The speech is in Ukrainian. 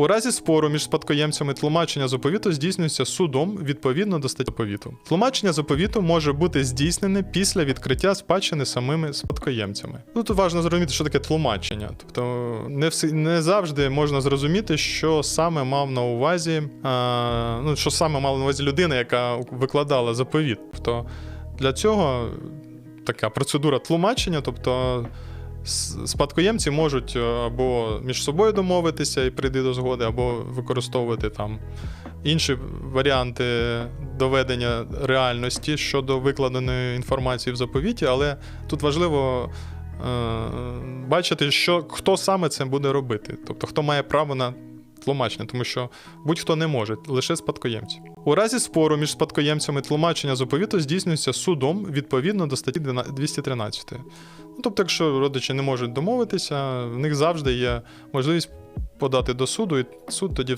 У разі спору між спадкоємцями тлумачення заповіту здійснюється судом відповідно до статті заповіту. Тлумачення заповіту може бути здійснене після відкриття спадщини самими спадкоємцями. Тут важливо зрозуміти, що таке тлумачення. Тобто не, всі, не завжди можна зрозуміти, що саме мав на увазі, а, ну, що саме мала на увазі людина, яка викладала заповіт. Тобто для цього така процедура тлумачення, тобто спадкоємці можуть е, або між собою домовитися і прийти до згоди, або використовувати там інші варіанти доведення реальності щодо викладеної інформації в заповіті, але тут важливо. е, Бачити, що хто саме це буде робити, тобто хто має право на тлумачення, тому що будь-хто не може, лише спадкоємці. У разі спору між спадкоємцями тлумачення заповіту здійснюється судом відповідно до статті 12 213. Ну, тобто, якщо родичі не можуть домовитися, в них завжди є можливість подати до суду, і суд тоді